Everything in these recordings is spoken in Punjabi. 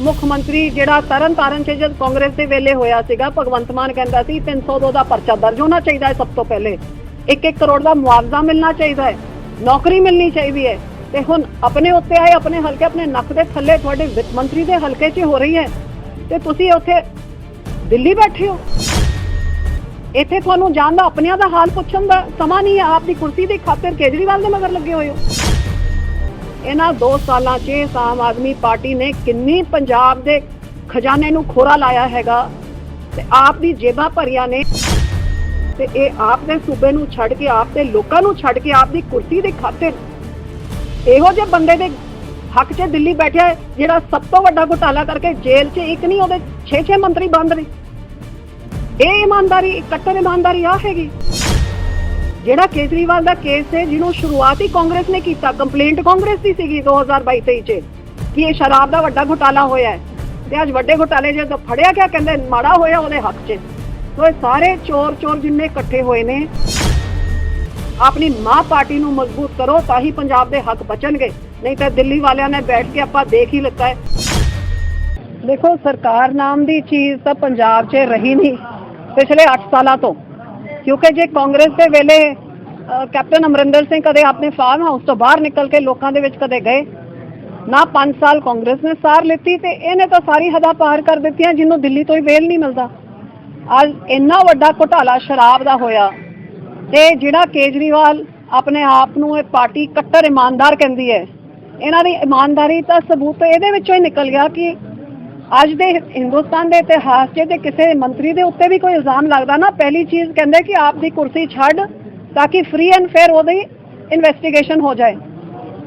ਮੁੱਖ ਮੰਤਰੀ ਜਿਹੜਾ ਤਰਨ ਤਾਰਨ ਚ ਜਦ ਕਾਂਗਰਸ ਦੇ ਵੇਲੇ ਹੋਇਆ ਸੀਗਾ, ਭਗਵੰਤ ਮਾਨ ਕਹਿੰਦਾ ਸੀ 302 ਦਾ ਪਰਚਾ ਦਰਜ ਹੋਣਾ ਚਾਹੀਦਾ ਹੈ ਸਭ ਤੋਂ ਪਹਿਲੇ। 1-1 ਕਰੋੜ ਦਾ ਮੁਆਵਜ਼ਾ ਮਿਲਣਾ ਚਾਹੀਦਾ ਹੈ, ਨੌਕਰੀ ਮਿਲਣੀ ਚਾਹੀਦੀ ਹੈ। ਤੇ ਹੁਣ ਆਪਣੇ ਉੱਤੇ ਆਏ, ਆਪਣੇ ਹਲਕੇ, ਆਪਣੇ ਨੱਕ ਦੇ ਥੱਲੇ ਤੁਹਾਡੇ ਵਿੱਤ ਮੰਤਰੀ ਦੇ ਹਲਕੇ 'ਚ ਹੋ ਰਹੀ ਹੈ। ਤੇ ਤੁਸੀਂ ਉੱਥੇ ਦਿੱਲੀ ਬੈਠੇ ਹੋ। ਇੱਥੇ ਤੁਹਾਨੂੰ ਜਾਣ ਦਾ, ਆਪਣਿਆਂ ਦਾ ਹਾਲ ਪੁੱਛਣ ਦਾ ਸਮਾਂ ਨਹੀਂ ਹੈ। ਆਪ ਦੀ ਕੁਰਸੀ ਦੀ ਖਾਤਰ ਕੇਜਰੀਵਾਲ ਦੇ ਮਗਰ ਲੱਗੇ ਹੋਏ ਹੋ। ਇਹਨਾਂ 2 ਸਾਲਾਂ 'ਚ ਆਮ ਆਦਮੀ ਪਾਰਟੀ ਨੇ ਕਿੰਨੀ ਪੰਜਾਬ ਦੇ ਖਜ਼ਾਨੇ ਨੂੰ ਖੋਰਾ ਲਾਇਆ ਹੈਗਾ ਤੇ ਆਪ ਦੀ ਜੇਬਾਂ ਭਰੀਆਂ ਨੇ ਤੇ ਇਹ ਆਪ ਦੇ ਸੂਬੇ ਨੂੰ ਛੱਡ ਕੇ, ਆਪ ਦੇ ਲੋਕਾਂ ਨੂੰ ਛੱਡ ਕੇ, ਆਪ ਦੀ ਕੁਰਸੀ ਦੇ ਖਾਤੇ ਇਹੋ ਜਿਹੇ ਬੰਦੇ ਦੇ ਹੱਕ 'ਚ ਦਿੱਲੀ ਬੈਠਿਆ ਜਿਹੜਾ ਸਭ ਤੋਂ ਵੱਡਾ ਘੁਟਾਲਾ ਕਰਕੇ ਜੇਲ੍ਹ 'ਚ ਇੱਕ ਨਹੀਂ, ਉਹਦੇ 6-6 ਮੰਤਰੀ ਬੰਦ ਨੇ। ਇਹ ਇਮਾਨਦਾਰੀ ਕੱਟਰ ਇਮਾਨਦਾਰੀ ਆ ਹੈਗੀ। ਜਿਹੜਾ ਕੇਜਰੀਵਾਲ ਦਾ ਕੇਸ ਹੈ, ਜਿਹਨੂੰ ਸ਼ੁਰੂਆਤ ਕਾਂਗਰਸ ਨੇ ਕੀਤਾ, ਕੰਪਲੇਂਟ ਕਾਂਗਰਸ ਦੀ ਸੀਗੀ 2022 ਚ, ਕਿ ਇਹ ਸ਼ਰਾਬ ਦਾ ਵੱਡਾ ਘੁਟਾਲਾ ਹੋਇਆ ਹੈ। ਤੇ ਅੱਜ ਵੱਡੇ ਘੁਟਾਲੇ ਜਦੋਂ ਫੜਿਆ ਗਿਆ ਕਹਿੰਦੇ, ਮਾੜਾ ਹੋਇਆ ਉਹਦੇ ਹੱਕ 'ਚ। ਸੋ ਇਹ ਸਾਰੇ ਚੋਰ ਚੋਰ ਜਿੰਨੇ ਇਕੱਠੇ ਹੋਏ ਨੇ, ਆਪਣੀ ਮਾਂ ਪਾਰਟੀ ਨੂੰ ਮਜ਼ਬੂਤ ਕਰੋ, ਤਾਂ ਹੀ ਪੰਜਾਬ ਦੇ ਹੱਕ ਬਚਣਗੇ। ਨਹੀਂ ਤਾਂ ਦਿੱਲੀ ਵਾਲਿਆਂ ਨੇ ਬੈਠ ਕੇ ਆਪਾਂ ਦੇਖ ਹੀ ਲਿੱਤਾ ਹੈ। ਦੇਖੋ, ਸਰਕਾਰ ਨਾਮ ਦੀ ਚੀਜ਼ ਤਾਂ ਪੰਜਾਬ 'ਚ ਰਹੀ ਨਹੀਂ ਪਿਛਲੇ 8 ਸਾਲਾਂ ਤੋਂ। ਕਿਉਂਕਿ ਜੇ ਕਾਂਗਰਸ ਦੇ ਵੇਲੇ ਕੈਪਟਨ ਅਮਰਿੰਦਰ ਸਿੰਘ ਕਦੇ ਆਪਣੇ ਫਾਰਮ ਹਾਊਸ ਤੋਂ ਬਾਹਰ ਨਿਕਲ ਕੇ ਲੋਕਾਂ ਦੇ ਵਿੱਚ ਕਦੇ ਗਏ, ਨਾ 5 ਸਾਲ ਕਾਂਗਰਸ ਨੇ ਸਾਰ ਲਿੱਤੀ ਤੇ ਇਹਨੇ ਤਾਂ ਸਾਰੀ ਹਦਾ ਪਾਰ ਕਰ ਦਿੱਤੀਆਂ ਜਿਹਨੂੰ ਦਿੱਲੀ ਤੋਂ ਹੀ ਵੇਲ ਨਹੀਂ ਮਿਲਦਾ। ਅੱਜ ਇੰਨਾ ਵੱਡਾ ਘੁਟਾਲਾ ਸ਼ਰਾਬ ਦਾ ਹੋਇਆ ਤੇ ਜਿਹੜਾ ਕੇਜਰੀਵਾਲ ਆਪਣੇ ਆਪ ਨੂੰ ਇਹ ਪਾਰਟੀ ਕੱਟਰ ਇਮਾਨਦਾਰ ਕਹਿੰਦੀ ਹੈ, ਇਹਨਾਂ ਦੀ ਇਮਾਨਦਾਰੀ ਤਾਂ ਸਬੂਤ ਇਹਦੇ ਵਿੱਚੋਂ ਹੀ ਨਿਕਲ ਗਿਆ ਕਿ ਅੱਜ ਦੇ ਹਿੰਦੁਸਤਾਨ ਦੇ ਇਤਿਹਾਸ 'ਚ ਤੇ ਕਿਸੇ ਮੰਤਰੀ ਦੇ ਉੱਤੇ ਵੀ ਕੋਈ ਇਲਜ਼ਾਮ ਲੱਗਦਾ ਨਾ, ਪਹਿਲੀ ਚੀਜ਼ ਕਹਿੰਦੇ ਕਿ ਆਪ ਦੀ ਕੁਰਸੀ ਛੱਡ ਤਾਂ ਕਿ ਫ੍ਰੀ ਐਂਡ ਫੇਅਰ ਉਹਦੀ ਇਨਵੈਸਟੀਗੇਸ਼ਨ ਹੋ ਜਾਏ।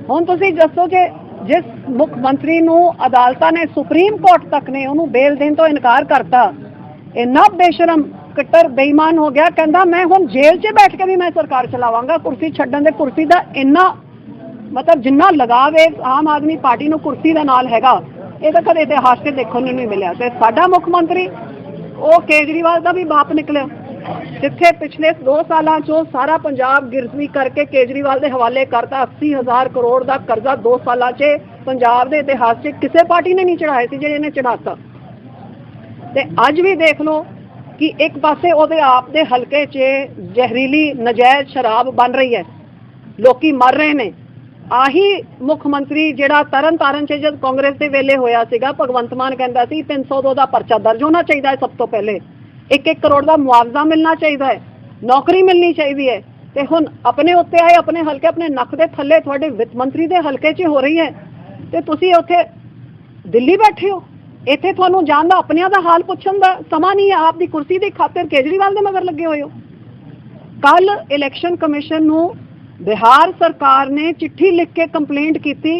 ਹੁਣ ਤੁਸੀਂ ਦੱਸੋ ਕਿ ਜਿਸ ਮੁੱਖ ਮੰਤਰੀ ਨੂੰ ਅਦਾਲਤਾਂ ਨੇ ਸੁਪਰੀਮ ਕੋਰਟ ਤੱਕ ਨੇ ਉਹਨੂੰ ਬੇਲ ਦੇਣ ਤੋਂ ਇਨਕਾਰ ਕਰਤਾ, ਇੰਨਾ ਬੇਸ਼ਰਮ ਕੱਟਰ ਬੇਈਮਾਨ ਹੋ ਗਿਆ, ਕਹਿੰਦਾ ਮੈਂ ਹੁਣ ਜੇਲ੍ਹ 'ਚ ਬੈਠ ਕੇ ਵੀ ਮੈਂ ਸਰਕਾਰ ਚਲਾਵਾਂਗਾ, ਕੁਰਸੀ ਛੱਡਣ ਦੇ ਕੁਰਸੀ ਦਾ ਇੰਨਾ ਮਤਲਬ ਜਿੰਨਾ ਲਗਾਵ ਹੈ, ਆਮ ਆਦਮੀ ਪਾਰਟੀ ਨੂੰ ਕੁਰਸੀ ਦੇ ਨਾਲ ਹੈਗਾ। ਇਹ ਤਾਂ ਕਦੇ ਇਤਿਹਾਸ 'ਚ ਦੇਖਣ ਨੂੰ ਨਹੀਂ ਮਿਲਿਆ। ਤੇ ਸਾਡਾ ਮੁੱਖ ਮੰਤਰੀ, ਉਹ ਕੇਜਰੀਵਾਲ ਦਾ ਵੀ ਬਾਪ ਨਿਕਲਿਆ। ਜਿੱਥੇ ਪਿਛਲੇ 2 ਸਾਲਾਂ 'ਚੋਂ ਸਾਰਾ ਪੰਜਾਬ ਗਿਰਜਵੀ ਕਰਕੇ ਕੇਜਰੀਵਾਲ ਦੇ ਹਵਾਲੇ ਕਰਤਾ 80000 ਕਰੋੜ ਦਾ ਕਰਜ਼ਾ 2 ਸਾਲਾਂ 'ਚ ਪੰਜਾਬ ਦੇ ਇਤਿਹਾਸ 'ਚ ਕਿਸੇ ਪਾਰਟੀ ਨੇ ਨਹੀਂ ਚੜਾਇਆ ਸੀ ਜਿਹੜੇ ਇਹਨੇ ਚੜਾਤਾ। ਤੇ ਅੱਜ ਵੀ ਦੇਖ ਲਓ ਕਿ ਇੱਕ ਪਾਸੇ ਉਹਦੇ ਆਪ ਦੇ ਹਲਕੇ 'ਚ ਜ਼ਹਿਰੀਲੀ, ਨਜਾਇਜ਼ ਸ਼ਰਾਬ ਬਣ ਰਹੀ ਹੈ। ਲੋਕੀ ਮਰ ਰਹੇ ਨੇ। ਆਹੀ ਮੁੱਖ ਮੰਤਰੀ ਜਿਹੜਾ ਤਰਨ ਤਾਰਨ 'ਚ ਜਦ ਕਾਂਗਰਸ ਦੇ ਵੇਲੇ ਹੋਇਆ ਸੀਗਾ, ਭਗਵੰਤ ਮਾਨ ਕਹਿੰਦਾ ਸੀ 302 ਦਾ ਪਰਚਾ ਦਰਜ ਹੋਣਾ ਚਾਹੀਦਾ ਹੈ ਸਭ ਤੋਂ ਪਹਿਲੇ। 1-1 ਕਰੋੜ ਦਾ ਮੁਆਵਜ਼ਾ ਮਿਲਣਾ ਚਾਹੀਦਾ ਹੈ, ਨੌਕਰੀ ਮਿਲਣੀ ਚਾਹੀਦੀ ਹੈ। ਤੇ ਹੁਣ ਆਪਣੇ ਉੱਤੇ ਆਏ, ਆਪਣੇ ਹਲਕੇ, ਆਪਣੇ ਨੱਕ ਦੇ ਥੱਲੇ ਤੁਹਾਡੇ ਵਿੱਤ ਮੰਤਰੀ ਦੇ ਹਲਕੇ 'ਚ ਹੋ ਰਹੀ ਹੈ। ਤੇ ਤੁਸੀਂ ਉੱਥੇ ਦਿੱਲੀ ਬੈਠੇ ਹੋ। ਇੱਥੇ ਤੁਹਾਨੂੰ ਜਾਣ ਦਾ, ਆਪਣਿਆਂ ਦਾ ਹਾਲ ਪੁੱਛਣ ਦਾ ਸਮਾਂ ਨਹੀਂ ਹੈ। ਆਪ ਦੀ ਕੁਰਸੀ ਦੀ ਖਾਤਰ ਕੇਜਰੀਵਾਲ ਦੇ ਮਗਰ ਲੱਗੇ ਹੋਏ ਹੋ। ਕੱਲ ਇਲੈਕਸ਼ਨ ਕਮਿਸ਼ਨ ਨੂੰ ਬਿਹਾਰ ਸਰਕਾਰ ਨੇ ਚਿੱਠੀ ਲਿਖ ਕੇ ਕੰਪਲੇਂਟ ਕੀਤੀ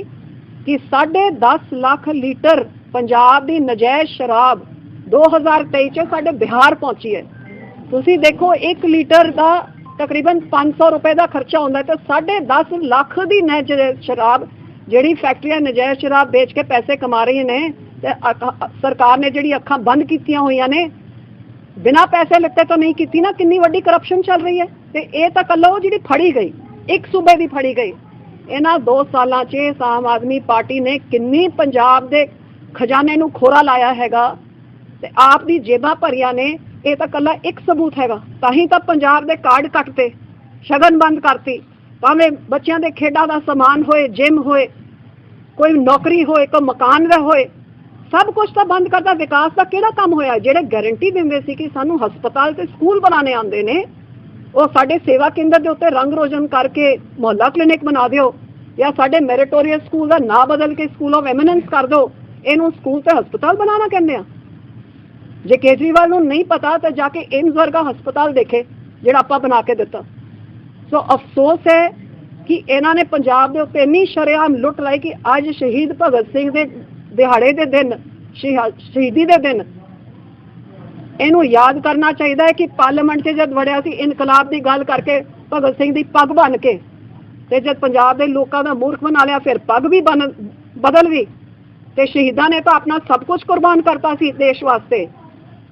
ਕਿ 10.5 ਲੱਖ ਲੀਟਰ ਪੰਜਾਬ ਦੀ ਨਜਾਇਜ਼ ਸ਼ਰਾਬ 2023 ਚ ਸਾਡੇ ਬਿਹਾਰ ਪਹੁੰਚੀ ਹੈ। ਤੁਸੀਂ ਦੇਖੋ 1 ਲੀਟਰ ਦਾ ਤਕਰੀਬਨ 500 ਰੁਪਏ ਦਾ ਖਰਚਾ ਹੁੰਦਾ ਹੈ ਤੇ 10.5 ਲੱਖ ਦੀ ਨਜਾਇਜ਼ ਸ਼ਰਾਬ, ਜਿਹੜੀ ਫੈਕਟਰੀਆਂ ਨਜਾਇਜ਼ ਸ਼ਰਾਬ ਵੇਚ ਕੇ ਪੈਸੇ ਕਮਾ ਰਹੀਆਂ ਨੇ ਤੇ ਸਰਕਾਰ ਨੇ ਜਿਹੜੀ ਅੱਖਾਂ ਬੰਦ ਕੀਤੀਆਂ ਹੋਈਆਂ ਨੇ, ਬਿਨਾਂ ਪੈਸੇ ਲਿੱਤੇ ਤੋਂ ਨਹੀਂ ਕੀਤੀ ਨਾ, ਕਿੰਨੀ ਵੱਡੀ ਕਰਪਸ਼ਨ ਚੱਲ ਰਹੀ ਹੈ ਤੇ ਇਹ ਤਾਂ ਕੱਲ੍ਹ ਉਹ ਜਿਹੜੀ ਫੜੀ ਗਈ। ਇੱਕ ਸੂਬੇ ਦੀ ਫੜੀ ਗਈ। ਇਹਨਾਂ 2 ਸਾਲਾਂ 'ਚ ਇਸ ਆਮ ਆਦਮੀ ਪਾਰਟੀ ਨੇ ਕਿੰਨੀ ਪੰਜਾਬ ਦੇ ਖਜ਼ਾਨੇ ਨੂੰ ਖੋਰਾ ਲਾਇਆ ਹੈਗਾ ਤੇ ਆਪ ਦੀ ਜੇਬਾਂ ਭਰੀਆਂ ਨੇ, ਇਹ ਤਾਂ ਕੱਲਾ ਇੱਕ ਸਬੂਤ ਹੈਗਾ। ਤਾਂ ਹੀ ਤਾਂ ਪੰਜਾਬ ਦੇ ਕਾਰਡ ਕੱਟਤੇ ਸ਼ਗਨ ਬੰਦ ਕਰਤੀ। ਭਾਵੇਂ ਬੱਚਿਆਂ ਦੇ ਖੇਡਾਂ ਦਾ ਸਮਾਨ ਹੋਏ, ਜਿਮ ਹੋਏ, ਕੋਈ ਨੌਕਰੀ ਹੋਏ, ਕੋਈ ਮਕਾਨ ਦਾ ਹੋਏ, ਸਭ ਕੁਝ ਤਾਂ ਬੰਦ ਕਰਦਾ ਵਿਕਾਸ ਦਾ ਕਿਹੜਾ ਕੰਮ ਹੋਇਆ? ਜਿਹੜੇ ਗਾਰੰਟੀ ਦਿੰਦੇ ਸੀ ਕਿ ਸਾਨੂੰ ਹਸਪਤਾਲ ਤੇ ਸਕੂਲ ਬਣਾਉਣੇ ਆਉਂਦੇ ਨੇ ਉਹ ਸਾਡੇ ਸੇਵਾ ਕੇਂਦਰ ਦੇ ਉੱਤੇ ਰੰਗ ਰੋਸ਼ਨ ਕਰਕੇ ਮੁਹੱਲਾ ਕਲੀਨਿਕ ਬਣਾ ਦਿਓ ਜਾਂ ਸਾਡੇ ਮੈਰੀਟੋਰੀਅਸ ਸਕੂਲ ਦਾ ਨਾਂ ਬਦਲ ਕੇ ਸਕੂਲ ਆਫ ਐਮੀਨੈਂਸ ਕਰ ਦਿਓ, ਇਹਨੂੰ ਸਕੂਲ ਤੇ ਹਸਪਤਾਲ ਬਣਾਉਣਾ ਕਹਿੰਦੇ ਆ। ਜੇ ਕੇਜਰੀਵਾਲ ਨੂੰ ਨਹੀਂ ਪਤਾ ਤਾਂ ਜਾ ਕੇ ਏਮਸ ਵਰਗਾ ਹਸਪਤਾਲ ਦੇਖੇ ਜਿਹੜਾ ਆਪਾਂ ਬਣਾ ਕੇ ਦਿੱਤਾ। ਸੋ ਅਫਸੋਸ ਹੈ ਕਿ ਇਹਨਾਂ ਨੇ ਪੰਜਾਬ ਦੇ ਉੱਤੇ ਇੰਨੀ ਸ਼ਰੇਆਮ ਲੁੱਟ ਲਾਈ ਕਿ ਅੱਜ ਸ਼ਹੀਦ ਭਗਤ ਸਿੰਘ ਦੇ ਦਿਹਾੜੇ ਦੇ ਦਿਨ, ਸ਼ਹੀਦ- ਸ਼ਹੀਦੀ ਦੇ ਦਿਨ ਇਹਨੂੰ ਯਾਦ ਕਰਨਾ ਚਾਹੀਦਾ ਹੈ ਕਿ ਪਾਰਲੀਮੈਂਟ 'ਚ ਜਦ ਵੜਿਆ ਸੀ, ਇਨਕਲਾਬ ਦੀ ਗੱਲ ਕਰਕੇ ਭਗਤ ਸਿੰਘ ਦੀ ਪੱਗ ਬਣ ਕੇ ਤੇ ਜਦ ਪੰਜਾਬ ਦੇ ਲੋਕਾਂ ਦਾ ਮੂਰਖ ਬਣਾ ਲਿਆ, ਫਿਰ ਪੱਗ ਵੀ ਬਨ, ਬਦਲ ਗਈ ਤੇ ਸ਼ਹੀਦਾਂ ਨੇ ਤਾਂ ਆਪਣਾ ਸਭ ਕੁਝ ਕੁਰਬਾਨ ਕਰਤਾ ਸੀ ਦੇਸ਼ ਵਾਸਤੇ।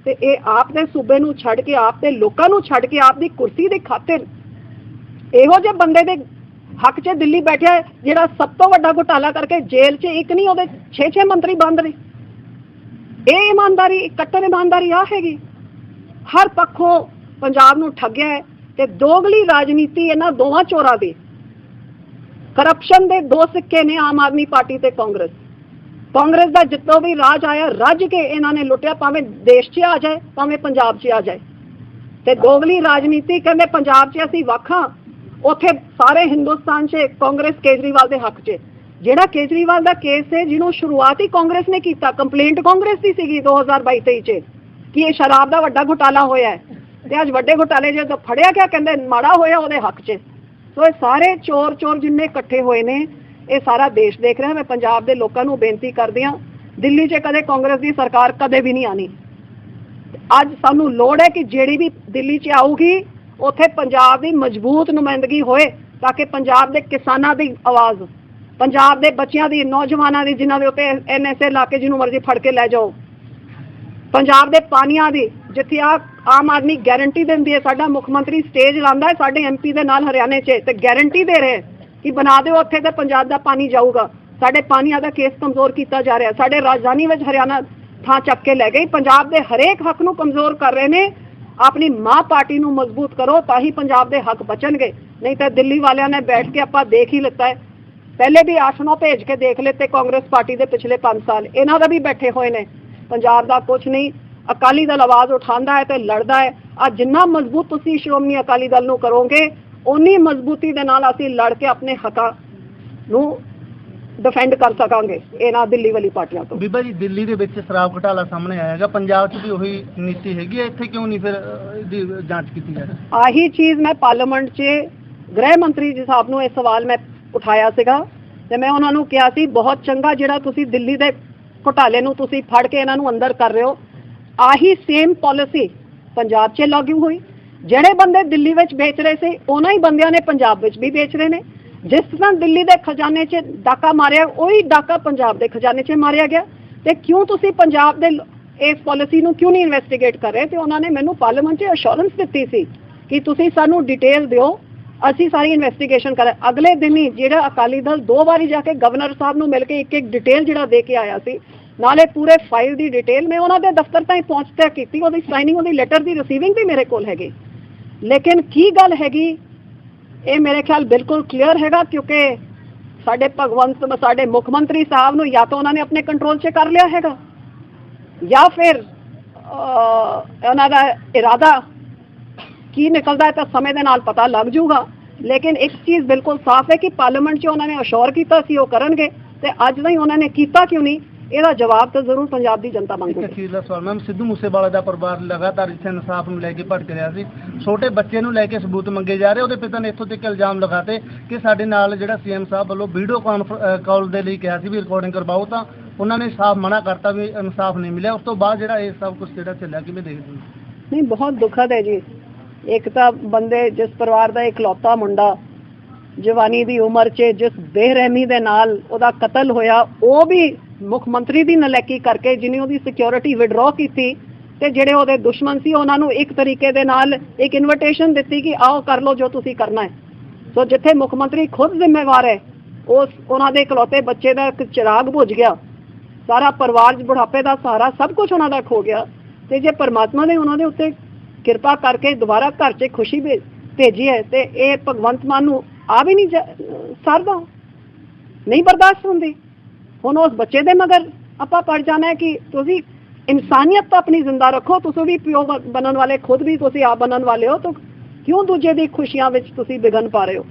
ਤੇ ਇਹ ਆਪ ਦੇ ਸੂਬੇ ਨੂੰ ਛੱਡ ਕੇ, ਆਪ ਦੇ ਲੋਕਾਂ ਨੂੰ ਛੱਡ ਕੇ, ਆਪ ਦੀ ਕੁਰਸੀ ਦੇ ਖਾਤਰ ਇਹੋ ਜਿਹੇ ਬੰਦੇ ਦੇ ਹੱਕ 'ਚ ਦਿੱਲੀ ਬੈਠਿਆ ਜਿਹੜਾ ਸਭ ਤੋਂ ਵੱਡਾ ਘੁਟਾਲਾ ਕਰਕੇ ਜੇਲ੍ਹ 'ਚ ਇੱਕ ਨਹੀਂ, ਉਹਦੇ 6-6 ਮੰਤਰੀ ਬੰਦ ਨੇ। ਇਹ ਇਮਾਨਦਾਰੀ ਕੱਟਰ ਇਮਾਨਦਾਰੀ ਆ ਹੈਗੀ। ਹਰ ਪੱਖੋਂ ਪੰਜਾਬ ਨੂੰ ਠੱਗਿਆ ਹੈ ਤੇ ਦੋਗਲੀ ਰਾਜਨੀਤੀ ਇਹਨਾਂ ਦੋਵਾਂ ਚੋਰਾਂ ਦੀ। ਕਰਪਸ਼ਨ ਦੇ ਦੋ ਸਿੱਕੇ ਨੇ ਆਮ ਆਦਮੀ ਪਾਰਟੀ ਤੇ ਕਾਂਗਰਸ। ਕਾਂਗਰਸ ਦਾ ਜਿੱਤੋਂ ਵੀ ਰਾਜ ਆਇਆ, ਰੱਜ ਕੇ ਇਹਨਾਂ ਨੇ ਲੁੱਟਿਆ, ਭਾਵੇਂ ਦੇਸ਼ 'ਚ ਆ ਜਾਏ, ਭਾਵੇਂ ਪੰਜਾਬ 'ਚ ਆ ਜਾਏ। ਤੇ ਦੋਗਲੀ ਰਾਜਨੀਤੀ ਕਹਿੰਦੇ ਪੰਜਾਬ 'ਚ ਅਸੀਂ ਵੱਖਾਂ ਉੱਥੇ ਸਾਰੇ ਹਿੰਦੁਸਤਾਨ 'ਚ ਕਾਂਗਰਸ ਕੇਜਰੀਵਾਲ ਦੇ ਹੱਕ 'ਚ। ਜਿਹੜਾ ਕੇਜਰੀਵਾਲ ਦਾ ਕੇਸ ਹੈ, ਜਿਹਨੂੰ ਸ਼ੁਰੂਆਤ ਹੀ ਕਾਂਗਰਸ ਨੇ ਕੀਤਾ, ਕੰਪਲੇਂਟ ਕਾਂਗਰਸ ਦੀ ਸੀਗੀ 2022 'ਚ, ਕਿ ਇਹ ਸ਼ਰਾਬ ਦਾ ਵੱਡਾ ਘੁਟਾਲਾ ਹੋਇਆ ਹੈ। ਤੇ ਅੱਜ ਵੱਡੇ ਘੁਟਾਲੇ ਜਦੋਂ ਫੜਿਆ ਗਿਆ, ਕਹਿੰਦੇ ਮਾੜਾ ਹੋਇਆ ਉਹਦੇ ਹੱਕ 'ਚ। ਸੋ ਇਹ ਸਾਰੇ ਚੋਰ ਚੋਰ ਜਿੰਨੇ ਇਕੱਠੇ ਹੋਏ ਨੇ, ਇਹ ਸਾਰਾ ਦੇਸ਼ ਦੇਖ ਰਿਹਾ। ਮੈਂ ਪੰਜਾਬ ਦੇ ਲੋਕਾਂ ਨੂੰ ਬੇਨਤੀ ਕਰਦੀ ਹਾਂ, ਦਿੱਲੀ 'ਚ ਕਦੇ ਕਾਂਗਰਸ ਦੀ ਸਰਕਾਰ ਕਦੇ ਵੀ ਨਹੀਂ ਆਣੀ ਅੱਜ ਸਾਨੂੰ ਲੋੜ ਹੈ ਕਿ ਜਿਹੜੀ ਵੀ ਦਿੱਲੀ 'ਚ ਆਊਗੀ, ਉੱਥੇ ਪੰਜਾਬ ਦੀ ਮਜ਼ਬੂਤ ਨੁਮਾਇੰਦਗੀ ਹੋਏ, ਤਾਂ ਕਿ ਪੰਜਾਬ ਦੇ ਕਿਸਾਨਾਂ ਦੀ ਆਵਾਜ਼ ਪੰਜਾਬ ਦੇ ਬੱਚਿਆਂ ਦੀ, ਨੌਜਵਾਨਾਂ ਦੀ, ਜਿਨ੍ਹਾਂ ਦੇ ਉੱਤੇ ਐਨਐਸਏ ਲਾ ਕੇ ਜਿਹਨੂੰ ਮਰਜ਼ੀ ਫੜ ਕੇ ਲੈ ਜਾਓ। ਪੰਜਾਬ ਦੇ ਪਾਣੀਆਂ ਦੀ, ਜਿੱਥੇ ਆ ਆਮ ਆਦਮੀ ਗਾਰੰਟੀ ਦਿੰਦੀ ਹੈ, ਸਾਡਾ ਮੁੱਖ ਮੰਤਰੀ ਸਟੇਜ ਲਾਉਂਦਾ ਹੈ, ਸਾਡੇ ਐਮਪੀ ਦੇ ਨਾਲ ਹਰਿਆਣੇ 'ਚ, ਤੇ ਗਾਰੰਟੀ ਦੇ ਰਹੇ ਕਿ ਬਣਾ ਦਿਓ, ਉੱਥੇ ਤੇ ਪੰਜਾਬ ਦਾ ਪਾਣੀ ਜਾਊਗਾ। ਸਾਡੇ ਪਾਣੀਆਂ ਦਾ ਕੇਸ ਕਮਜ਼ੋਰ ਕੀਤਾ ਜਾ ਰਿਹਾ ਸਾਡੇ ਰਾਜਧਾਨੀ ਵਿੱਚ ਹਰਿਆਣਾ ਥਾਂ ਚੱਕ ਕੇ ਲੈ ਗਈ ਪੰਜਾਬ ਦੇ ਹਰੇਕ ਹੱਕ ਨੂੰ ਕਮਜ਼ੋਰ ਕਰ ਰਹੇ ਨੇ। ਆਪਣੀ ਮਾਂ ਪਾਰਟੀ ਨੂੰ ਮਜ਼ਬੂਤ ਕਰੋ, ਤਾਂ ਹੀ ਪੰਜਾਬ ਦੇ ਹੱਕ ਬਚਣਗੇ। ਨਹੀਂ ਤਾਂ ਦਿੱਲੀ ਵਾਲਿਆਂ ਨੇ ਬੈਠ ਕੇ ਆਪਾਂ ਦੇਖ ਹੀ ਲਿੱਤਾ ਹੈ। ਪਹਿਲੇ ਵੀ ਆਸਨੋਂ ਭੇਜ ਕੇ ਦੇਖ ਲਿੱਤੇ ਕਾਂਗਰਸ ਪਾਰਟੀ ਦੇ ਪਿਛਲੇ 5 ਸਾਲ। ਇਹਨਾਂ ਦਾ ਵੀ ਬੈਠੇ ਹੋਏ ਨੇ। ਪੰਜਾਬ ਦਾ ਕੁਝ ਨਹੀਂ। ਅਕਾਲੀ ਦਲ ਆਵਾਜ਼ ਉਠਾਉਂਦਾ ਹੈ ਤੇ ਲੜਦਾ ਹੈ। ਆ ਜਿੰਨਾ ਮਜ਼ਬੂਤ ਤੁਸੀਂ ਸ਼੍ਰੋਮਣੀ ਅਕਾਲੀ ਦਲ ਨੂੰ ਕਰੋਗੇ ਉਨੀ ਮਜ਼ਬੂਤੀ ਦੇ ਨਾਲ ਅਸੀਂ ਲੜ ਕੇ ਆਪਣੇ ਹੱਕਾਂ ਨੂੰ ਡਿਫੈਂਡ ਕਰ ਸਕਾਂਗੇ ਇਹਨਾਂ ਦਿੱਲੀ ਵਾਲੀ ਪਾਰਟੀਆਂ ਤੋਂ। ਬੀਬਾ ਜੀ ਦਿੱਲੀ ਦੇ ਵਿੱਚ ਸ਼ਰਾਬ ਘੁਟਾਲਾ ਸਾਹਮਣੇ ਆਇਆ ਹੈਗਾ। ਪੰਜਾਬ 'ਚ ਵੀ ਉਹੀ ਨੀਤੀ ਹੈਗੀ ਹੈ ਇੱਥੇ ਕਿਉਂ ਨਹੀਂ ਫਿਰ ਇਹਦੀ ਜਾਂਚ ਕੀਤੀ ਜਾ ਰਹੀ? ਆਹੀ ਚੀਜ਼ ਮੈਂ ਪਾਰਲੀਮੈਂਟ 'ਚ ਗ੍ਰਹਿ ਮੰਤਰੀ ਜੀ ਸਾਹਿਬ ਨੂੰ ਇਹ ਸਵਾਲ ਮੈਂ ਉਠਾਇਆ ਸੀਗਾ ਤੇ ਮੈਂ ਉਹਨਾਂ ਨੂੰ ਕਿਹਾ ਸੀ, ਬਹੁਤ ਚੰਗਾ ਜਿਹੜਾ ਤੁਸੀਂ ਦਿੱਲੀ ਦੇ ਘੁਟਾਲੇ ਨੂੰ ਤੁਸੀਂ ਫੜ ਕੇ ਇਹਨਾਂ ਨੂੰ ਅੰਦਰ ਕਰ ਰਹੇ ਹੋ। ਆਹੀ ਸੇਮ ਪਾਲਿਸੀ ਪੰਜਾਬ 'ਚ ਲਾਗੂ ਹੋਈ। ਜਿਹੜੇ ਬੰਦੇ ਦਿੱਲੀ ਵਿੱਚ ਵੇਚ ਰਹੇ ਸੀ, ਉਹਨਾਂ ਹੀ ਬੰਦਿਆਂ ਨੇ ਪੰਜਾਬ ਵਿੱਚ ਵੀ ਵੇਚ ਰਹੇ ਨੇ। ਜਿਸ ਤਰ੍ਹਾਂ ਦਿੱਲੀ ਦੇ ਖਜ਼ਾਨੇ 'ਚ ਡਾਕਾ ਮਾਰਿਆ, ਉਹੀ ਡਾਕਾ ਪੰਜਾਬ ਦੇ ਖਜ਼ਾਨੇ 'ਚ ਮਾਰਿਆ ਗਿਆ। ਤੇ ਕਿਉਂ ਤੁਸੀਂ ਪੰਜਾਬ ਦੇ ਇਸ ਪਾਲਿਸੀ ਨੂੰ ਕਿਉਂ ਨਹੀਂ ਇਨਵੈਸਟੀਗੇਟ ਕਰ ਰਹੇ? ਤੇ ਉਹਨਾਂ ਨੇ ਮੈਨੂੰ ਪਾਰਲੀਮੈਂਟ 'ਚ ਅਸ਼ੋਰੈਂਸ ਦਿੱਤੀ ਸੀ ਕਿ ਤੁਸੀਂ ਸਾਨੂੰ ਡਿਟੇਲ ਦਿਓ। ਅਸੀਂ ਸਾਰੀ ਇਨਵੈਸਟੀਗੇਸ਼ਨ ਕਰ ਅਗਲੇ ਦਿਨ ਹੀ ਜਿਹੜਾ ਅਕਾਲੀ ਦਲ ਦੋ ਵਾਰੀ ਜਾ ਕੇ ਗਵਰਨਰ ਸਾਹਿਬ ਨੂੰ ਮਿਲ ਕੇ ਇੱਕ ਇੱਕ ਡਿਟੇਲ ਜਿਹੜਾ ਦੇ ਕੇ ਆਇਆ ਸੀ, ਨਾਲੇ ਪੂਰੇ ਫਾਈਲ ਦੀ ਡਿਟੇਲ ਮੈਂ ਉਹਨਾਂ ਦੇ ਦਫ਼ਤਰ ਤਾਈਂ ਪਹੁੰਚ ਕੀਤੀ, ਉਹਦੀ ਸਾਈਨਿੰਗ ਉਹਦੀ ਲੈਟਰ ਦੀ ਰਿਸੀਵਿੰਗ ਵੀ ਮੇਰੇ ਕੋਲ ਹੈਗੀ। ਲੇਕਿਨ ਕੀ ਗੱਲ ਹੈਗੀ, ਇਹ ਮੇਰੇ ਖਿਆਲ ਬਿਲਕੁਲ ਕਲੀਅਰ ਹੈਗਾ ਕਿਉਂਕਿ ਸਾਡੇ ਭਗਵੰਤ ਸਾਡੇ ਮੁੱਖ ਮੰਤਰੀ ਸਾਹਿਬ ਨੂੰ ਜਾਂ ਤਾਂ ਉਹਨਾਂ ਨੇ ਆਪਣੇ ਕੰਟਰੋਲ 'ਚ ਕਰ ਲਿਆ ਹੈਗਾ, ਜਾਂ ਫਿਰ ਉਹਨਾਂ ਦਾ ਇਰਾਦਾ ਕੀ ਨਿਕਲਦਾ ਹੈ ਤਾਂ ਸਮੇਂ ਦੇ ਨਾਲ ਪਤਾ ਲੱਗ ਜਾਊਗਾ। ਲੇਕਿਨ ਇੱਕ ਚੀਜ਼ ਬਿਲਕੁਲ ਸਾਫ਼ ਹੈ ਕਿ ਪਾਰਲੀਮੈਂਟ 'ਚ ਉਹਨਾਂ ਨੇ ਅਸ਼ੋਰ ਕੀਤਾ ਸੀ ਉਹ ਕਰਨਗੇ। ਤੇ ਅੱਜ ਨਹੀਂ ਉਹਨਾਂ ਨੇ ਕੀਤਾ ਕਿਉਂ ਨਹੀਂ? ਇਹਦਾ ਜਵਾਬ ਤਾਂ ਜ਼ਰੂਰ ਪੰਜਾਬ ਦੀ ਜਨਤਾ ਇੱਕ ਮੰਗੂਗੀ ਅਖੀਰਲਾ ਸਵਾਲ ਮੈਮ ਸਿੱਧੂ ਮੂਸੇਵਾਲਾ ਦਾ ਪਰਿਵਾਰ ਲਗਾਤਾਰ ਇੱਥੇ ਇਨਸਾਫ ਨੂੰ ਲੈ ਕੇ ਭਟਕ ਰਿਹਾ ਸੀ। ਛੋਟੇ ਬੱਚੇ ਨੂੰ ਲੈ ਕੇ ਸਬੂਤ ਮੰਗੇ ਜਾ ਰਹੇ ਉਹਦੇ ਪਿਤਾ ਨੇ ਇੱਥੋਂ ਤੱਕ ਇਲਜ਼ਾਮ ਲਗਾਤੇ ਕਿ ਸਾਡੇ ਨਾਲ ਜਿਹੜਾ ਸੀਐਮ ਸਾਹਿਬ ਵੱਲੋਂ ਵੀਡੀਓ ਕਾਲ ਦੇ ਲਈ ਕਿਹਾ ਸੀ ਵੀ ਰਿਕਾਰਡਿੰਗ ਕਰਵਾਓ ਤਾਂ ਉਹਨਾਂ ਨੇ ਸਾਫ਼ ਮਨਾ ਕਰਤਾ ਵੀ ਇਨਸਾਫ ਨਹੀਂ ਮਿਲਿਆ। ਉਸ ਤੋਂ ਬਾਅਦ ਜਿਹੜਾ ਇਹ ਸਭ ਕੁਝ ਜਿਹੜਾ ਚੱਲਿਆ ਕਿਵੇਂ ਦੇਖਦੇ ਨਹੀਂ ਬਹੁਤ ਦੁਖਦ ਹੈ ਜੀ। ਇੱਕ ਤਾਂ ਬੰਦੇ, ਜਿਸ ਪਰਿਵਾਰ ਦਾ ਇਕਲੌਤਾ ਮੁੰਡਾ, ਜਵਾਨੀ ਦੀ ਉਮਰ 'ਚ ਜਿਸ ਬੇਰਹਿਮੀ ਦੇ ਨਾਲ ਉਹਦਾ ਕਤਲ ਹੋਇਆ, ਉਹ ਵੀ ਮੁੱਖ ਮੰਤਰੀ ਦੀ ਨਲੈਕੀ ਕਰਕੇ ਜਿਹਨੇ ਉਹਦੀ ਸਿਕਿਉਰਿਟੀ ਵਿਡਰਾਅ ਕੀਤੀ ਤੇ ਜਿਹੜੇ ਉਹਦੇ ਦੁਸ਼ਮਣ ਸੀ, ਉਹਨਾਂ ਨੂੰ ਇੱਕ ਤਰੀਕੇ ਦੇ ਨਾਲ ਇੱਕ ਇਨਵੀਟੇਸ਼ਨ ਦਿੱਤੀ ਕਿ ਆਓ ਕਰ ਲਓ ਜੋ ਤੁਸੀਂ ਕਰਨਾ ਹੈ। ਸੋ ਜਿੱਥੇ ਮੁੱਖ ਮੰਤਰੀ ਖੁਦ ਜ਼ਿੰਮੇਵਾਰ ਹੈ, ਉਸ, ਉਹਨਾਂ ਦੇ ਇਕਲੌਤੇ ਬੱਚੇ ਦਾ ਇੱਕ ਚਿਰਾਗ ਬੁਝ ਗਿਆ। ਸਾਰਾ ਪਰਿਵਾਰ ਬੁਢਾਪੇ ਦਾ ਸਾਰਾ ਸਭ ਕੁਝ ਉਹਨਾਂ ਦਾ ਖੋ ਗਿਆ ਤੇ ਜੇ ਪਰਮਾਤਮਾ ਨੇ ਉਹਨਾਂ ਦੇ ਉੱਤੇ ਕਿਰਪਾ ਕਰਕੇ ਦੁਬਾਰਾ ਘਰ 'ਚ ਖੁਸ਼ੀ ਭੇਜੀ ਹੈ ਤੇ ਇਹ ਭਗਵੰਤ ਮਾਨ ਨੂੰ ਆ ਵੀ ਨਹੀਂ ਸਰਦਾ। ਨਹੀਂ ਬਰਦਾਸ਼ਤ ਹੁੰਦੀ। ਹੁਣ ਉਸ ਬੱਚੇ ਦੇ ਮਗਰ ਆਪਾਂ ਪੜ ਜਾਣਾ ਹੈ ਕਿ ਤੁਸੀਂ ਇਨਸਾਨੀਅਤ ਤਾਂ ਆਪਣੀ ਜ਼ਿੰਦਾ ਰੱਖੋ, ਤੁਸੀਂ ਵੀ ਪਿਓ ਬਣਨ ਵਾਲੇ, ਖੁਦ ਵੀ ਤੁਸੀਂ ਆਪ ਬਣਨ ਵਾਲੇ ਹੋ, ਤਾਂ ਕਿਉਂ ਦੂਜੇ ਦੀ ਖੁਸ਼ੀਆਂ ਵਿੱਚ ਤੁਸੀਂ ਵਿਗਨ ਪਾ ਰਹੇ ਹੋ?